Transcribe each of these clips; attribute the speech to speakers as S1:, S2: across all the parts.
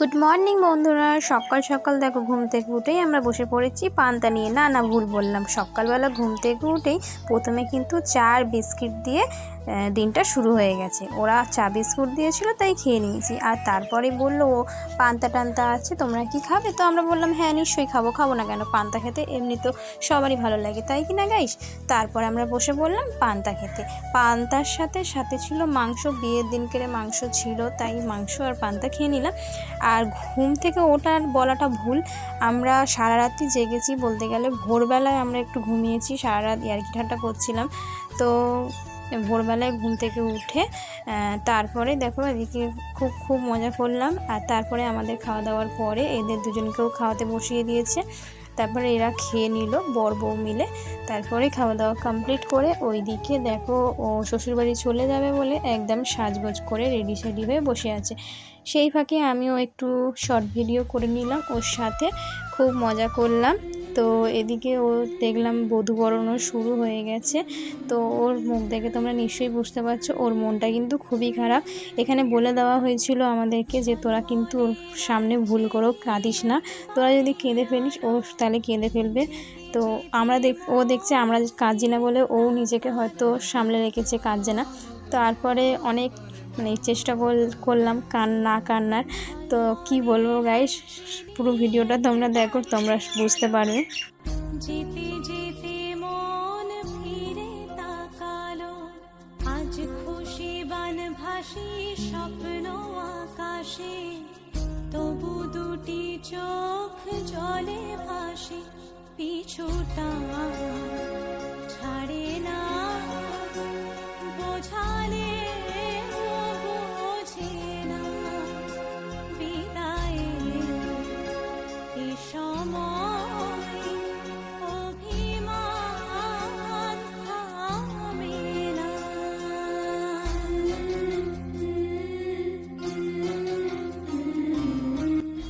S1: Good morning বন্ধুরা। সকাল সকাল দেখো, ঘুম থেকে উঠেই আমরা বসে পড়েছি। পান্তা নিয়ে। না না, ভুল বললাম। সকালবেলা ঘুম থেকে উঠেই প্রথমে কিন্তু চার বিস্কিট দিয়ে দিনটা শুরু হয়ে গেছে। ওরা চা বিস্কুট দিয়েছিল, তাই খেয়ে নিয়েছি। আর তারপরে বলল, ও, পান্তা টান্তা আছে, তোমরা কি খাবে? তো আমরা বললাম হ্যাঁ নিশ্চয়ই খাব খাব না কেন? পান্তা খেতে এমনি তো সবারই ভালো লাগে, তাই কি না গাইস? তারপরে আমরা বসে বললাম, পান্তা খেতে। পান্তার সাথে সাথে ছিল মাংস, বিয়ের দিন করে মাংস ছিল, তাই মাংস আর পান্তা খেয়ে নিলাম। আর ঘুম থেকে ওঠার বলাটা ভুল, আমরা সারা রাত্রি জেগেছি বলতে গেলে, ভোরবেলায় আমরা একটু ঘুমিয়েছি সারা রাত ইয়ার্কি ঠাট্টা করছিলাম। তো ভোরবেলায় ঘুম থেকে উঠে তারপরে দেখো এদিকে খুব খুব মজা করলাম। আর তারপরে আমাদের খাওয়া দাওয়ার পরে এদের দুজনকেও খাওয়াতে বসিয়ে দিয়েছে। তারপরে এরা খেয়ে নিল বর বউ মিলে। তারপরে খাওয়া দাওয়া কমপ্লিট করে ওইদিকে দেখো ও শ্বশুরবাড়ি চলে যাবে বলে একদম সাজগোজ করে রেডি সেডি হয়ে বসে আছে। সেই ফাঁকে আমিও একটু শর্ট ভিডিও করে নিলাম। ওর সাথে খুব মজা করলাম। তো এদিকে ও দেখলাম বধূবরণও শুরু হয়ে গেছে। তো ওর মুখ দেখে তোমরা নিশ্চয়ই বুঝতে পারছ, ওর মনটা কিন্তু খুবই খারাপ। এখানে বলে দেওয়া হয়েছিল আমাদেরকে যে, তোরা কিন্তু ওর সামনে ভুল করেও কাঁদিস না। তোরা যদি কেঁদে ফেলিস, ও তাহলে কেঁদে ফেলবে। তো আমরা দেখ, ও দেখছে আমরা কাঁদছি না বলে ও নিজেকে হয়তো সামলে রেখেছে, কাঁদছে না। তারপরে অনেক মানে চেষ্টা কর- করলাম কান না কান্নার। তো কি বলব গাইস পুরো ভিডিওটা তোমরা দেখো, তোমরা বুঝতে পারবে।
S2: ভাসি স্বপ্ন তবু দুটি চোখ জলে ভাসে, পিছুটা ছাড়ে না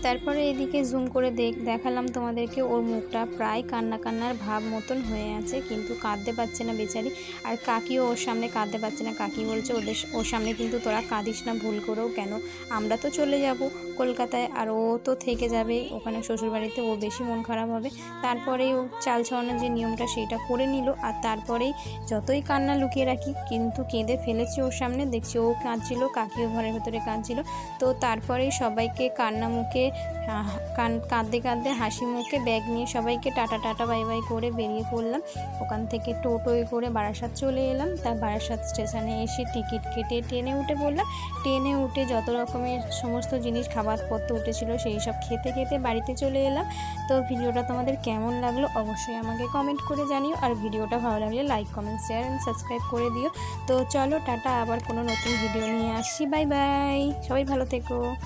S1: তারপরে এদিকে জুম করে দেখ, দেখালাম তোমাদেরকে ওর মুখটা প্রায় কান্না কান্নার ভাব মতন হয়ে আছে, কিন্তু কাঁদতে পারছে না বেচারি। আর কাকিও ওর সামনে কাঁদতে পারছে না। কাকি বলছে, ওদের, ওর সামনে কিন্তু তোরা কাঁদিস না, ভুল করেও কেন? আমরা তো চলে যাব কলকাতায়, আর ও তো থেকে যাবে ওখানে শ্বশুরবাড়িতে, ও বেশি মন খারাপ হবে। তারপরেই ও চাল ছড়ানোর যে নিয়মটা, সেটা করে নিল। আর তারপরেই যতই কান্না লুকিয়ে রাখি, কিন্তু কেঁদে ফেলেছি ওর সামনে। দেখছি ও কাঁদছিল, কাকিও ঘরের ভেতরে কাঁদছিল। তো তারপরেই সবাইকে কান্না মুখে কান, কাঁদতে কাঁদতে হাসি মুখে ব্যাগ নিয়ে সবাইকে টাটা টাটা বাই বাই করে বেরিয়ে পড়লাম। ওখান থেকে টোটোয় করে বারাসাত চলে এলাম। তার বারাসাত স্টেশনে এসে টিকিট কেটে ট্রেনে উঠে পড়লাম। ট্রেনে উঠে যত রকমের সমস্ত জিনিস, খাবারপত্র উঠেছিল সেই সব খেতে খেতে বাড়িতে চলে এলাম। তো ভিডিওটা তোমাদের কেমন লাগল অবশ্যই আমাকে কমেন্ট করে জানিও। আর ভিডিওটা ভালো লাগলে like, comment, share and subscribe করে দিও। তো চলো টাটা, আবার কোনো নতুন ভিডিও নিয়ে আসছি। Bye bye. সবাই ভালো থেকো।